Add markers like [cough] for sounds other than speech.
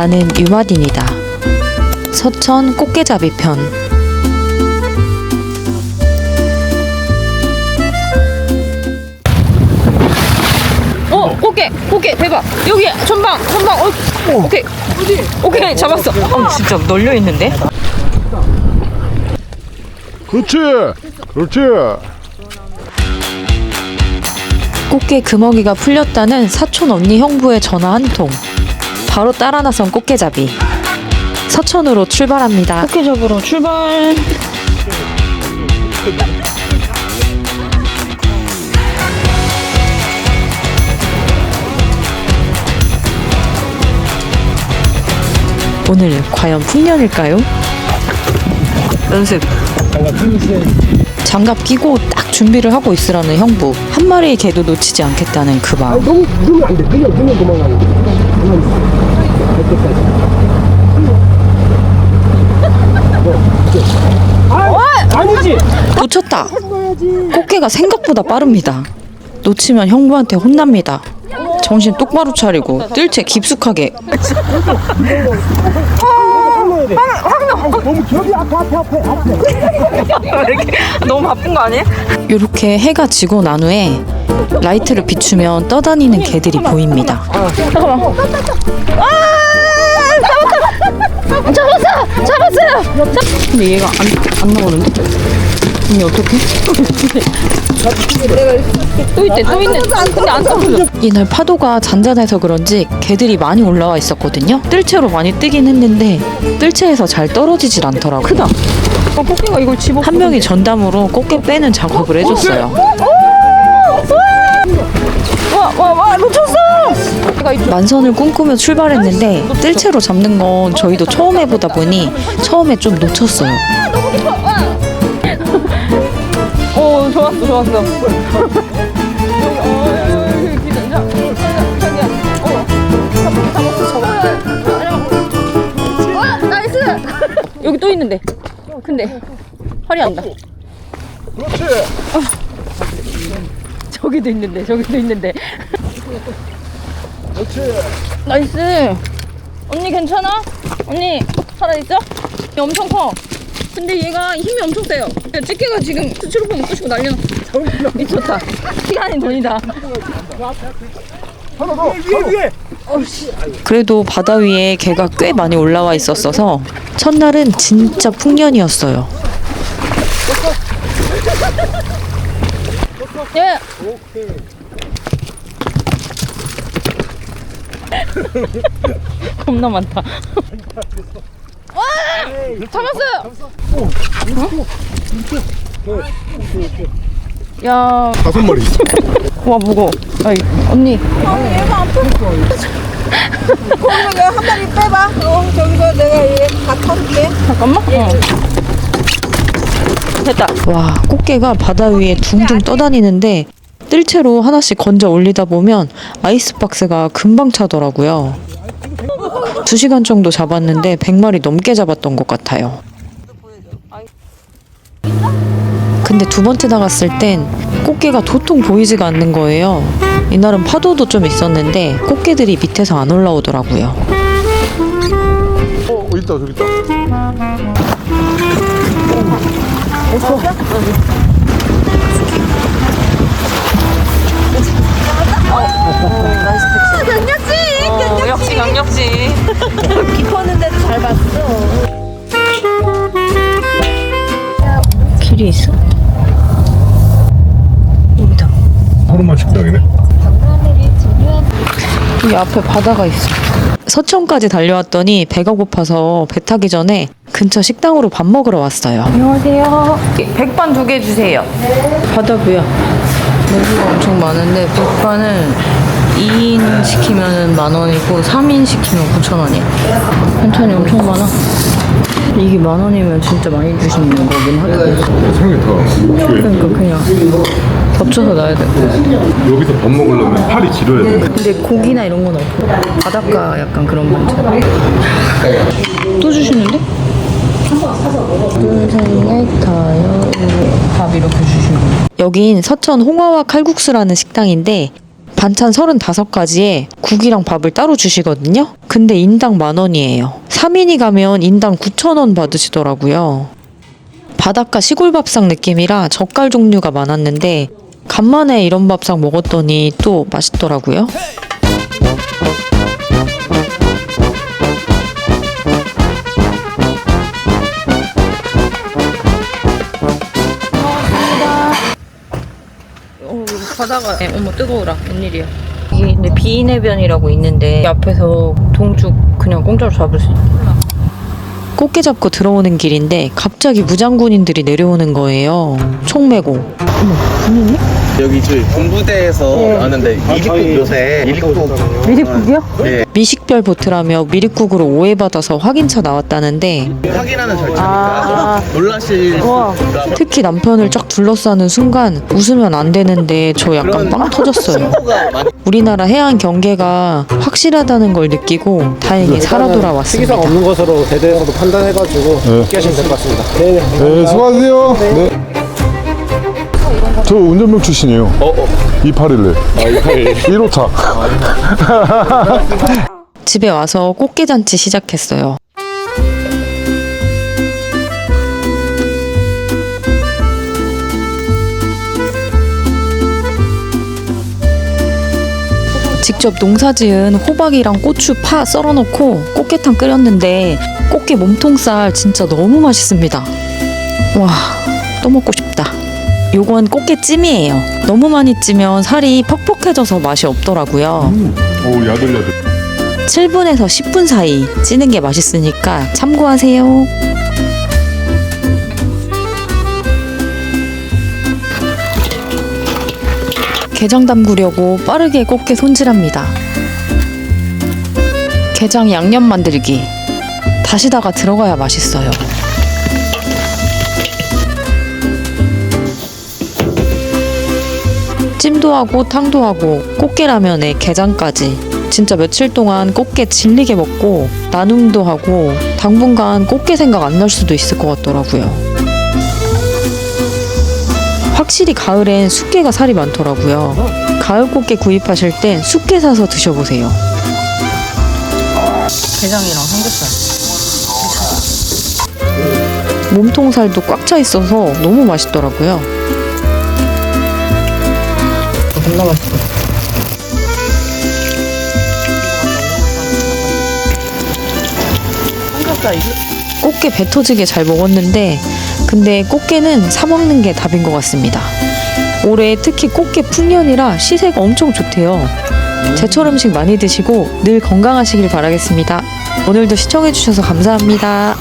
나는 유마딘이다. 서천 꽃게잡이 편. 어, 꽃게, 꽃게, 대박. 여기 전방, 전방. 어, 오케이. 어디? 오케이, 잡았어. 어, 진짜 널려 있는데? 그렇지 그렇지 꽃게 금어기가 풀렸다는 사촌 언니 형부의 전화 한 통. 바로 따라 나선 꽃게잡이. 서천으로 출발합니다. 꽃게 잡으러 출발. 오늘 과연 풍년일까요? 연습. 장갑 끼고 딱 준비를 하고 있으라는 형부. 한 마리의 개도 놓치지 않겠다는 그 마음. 너무 그러면 안 돼 그냥 그냥 도망가는 거 가만 갈 때까지 아니지 놓쳤다. 꽃게가 생각보다 빠릅니다. 놓치면 형부한테 혼납니다. 정신 똑바로 차리고 뜰채 깊숙하게 너무 기억이 앞에 앞에 앞에 앞에 너무 바쁜 거 아니야? 이렇게 해가 지고 난 후에 라이트를 비추면 떠다니는 개들이 보입니다. 근데 얘가 안, 안 나오는데? 언니 어떡해? 또 있대, 또 있네. 근데 안 떨어져. 이날 파도가 잔잔해서 그런지 개들이 많이 올라와 있었거든요. 뜰채로 많이 뜨긴 했는데 뜰채에서 잘 떨어지질 않더라고요. 크다. 어, 꽃게가 이걸 집어. 한 명이 전담으로 꽃게 빼는 작업을 해줬어요. 와, 와, 와, 놓쳤어! 만선을 꿈꾸며 출발했는데 뜰채로 잡는 건 저희도 처음 해보다 보니 처음에 좀 놓쳤어요. 어, 좋았어, 좋았어. 여기, 어. 어, 나이스! 여기 또 있는데. 근데, 활이 안 나. 그렇지 저기도 있는데, 저기도 있는데. 그렇지 나이스. 언니 괜찮아? 언니 살아있어? 얘 엄청 커. 근데 얘가 힘이 엄청 세요. 야, 집게가 지금 스티로폼 부시고 날려. 미쳤다. 시간이 돈이다. 하나 더 위에 위에 그래도 바다 위에 개가 꽤 많이 올라와 있었어서 첫날은 진짜 풍년이었어요. 예. [laughs] 겁나 많다. 와! 잡았어요. 야, 다섯 마리 있어 [laughs] 와 무거워. 아이, 언니. 거기서 한 마리 빼봐. 어, 저기서 내가 얘 다 털을게. 잠깐만. 어. 됐다. 와, 꽃게가 바다 위에 둥둥 떠다니는데 뜰 채로 하나씩 건져 올리다 보면 아이스박스가 금방 차더라고요. 두 시간 정도 잡았는데 100마리 넘게 잡았던 것 같아요. 근데 두 번째 나갔을 땐 꽃게가 도통 보이지가 않는 거예요. 이날은 파도도 좀 있었는데 꽃게들이 밑에서 안 올라오더라고요. 어 있다 저기 있다 어, 역시 강력지. 깊었는데도 잘 봤어. 길이 있어? 여기다. 하루만 식당이네 여기 앞에 바다가 있어. 서천까지 달려왔더니 배가 고파서 배 타기 전에 근처 식당으로 밥 먹으러 왔어요. 안녕하세요. 백반 두 개 주세요. 바다뷰야. 메뉴가 엄청 많은데 백반을 2인 시키면 만 원이고 3인 시키면 9천 원이야. 반찬이 엄청 많아. 이게 만 원이면 진짜 많이 주시는 거긴 하다. 생각이 다 그러니까 그냥 겹쳐서 놔야 돼. 여기서 밥 먹으려면 팔이 지려야 돼 근데 고기나 이런 건 없고 바닷가 약간 그런 반찬. 또 주시는데? 둘셋넷다여 밥 이렇게 주시는 거. 여긴 서천 홍화와 칼국수라는 식당인데 반찬 35가지에 국이랑 밥을 따로 주시거든요. 근데 인당 만 원이에요. 3인이 가면 인당 9천 원 받으시더라고요. 바닷가 시골 밥상 느낌이라 젓갈 종류가 많았는데 간만에 이런 밥상 먹었더니 또 맛있더라고요. 가다가 네, 어머 뜨거워라. 웬일이야. 이게 근데 비인해변이라고 있는데 앞에서 동죽 그냥 공짜로 잡을 수 있어. 꽃게 잡고 들어오는 길인데 갑자기 무장군인들이 내려오는 거예요. 총 메고. 여기 저희 군부대에서 하는데 미리국 요새 미리국 미리국이요? 네 미식별 보트라며 미립국으로 오해받아서 확인차 나왔다는데 확인하는 절차니까 아. 아. 놀라실 우와. 특히 남편을 쫙 둘러싸는 순간 웃으면 안 되는데 저 약간 빵 터졌어요. 우리나라 해안 경계가 확실하다는 걸 느끼고 다행히 살아 돌아왔습니다. 특이상 없는 것으로 대대적으로 판단해가지고 네. 하시면 될 것 같습니다. 네, 네. 네 수고하세요. 네. 저 운전병 출신이에요. 어, 어. 2811. 아, 2811. 1호차. [laughs] 집에 와서 꽃게잔치 시작했어요. 직접 농사지은 호박이랑 고추, 파 썰어놓고 꽃게탕 끓였는데 꽃게 몸통살 진짜 너무 맛있습니다. 와, 또 먹고 싶다. 요건 꽃게찜이에요. 너무 많이 찌면 살이 퍽퍽해져서 맛이 없더라고요. 오, 야들야들. 7분에서 10분 사이 찌는 게 맛있으니까 참고하세요. 게장 담그려고 빠르게 꽃게 손질합니다. 게장 양념 만들기. 다시다가 들어가야 맛있어요. 찜도 하고 탕도 하고 꽃게라면에 게장까지 진짜 며칠 동안 꽃게 질리게 먹고 나눔도 하고 당분간 꽃게 생각 안 날 수도 있을 것 같더라고요. 확실히 가을엔 숙게가 살이 많더라고요. 가을 꽃게 구입하실 땐 숙게 사서 드셔보세요. 게장이랑 삼겹살. 몸통살도 꽉 차 있어서 너무 맛있더라고요. 삼겹살 이거 꽃게 배 터지게 잘 먹었는데 근데 꽃게는 사 먹는 게 답인 것 같습니다. 올해 특히 꽃게 풍년이라 시세가 엄청 좋대요. 제철 음식 많이 드시고 늘 건강하시길 바라겠습니다. 오늘도 시청해주셔서 감사합니다.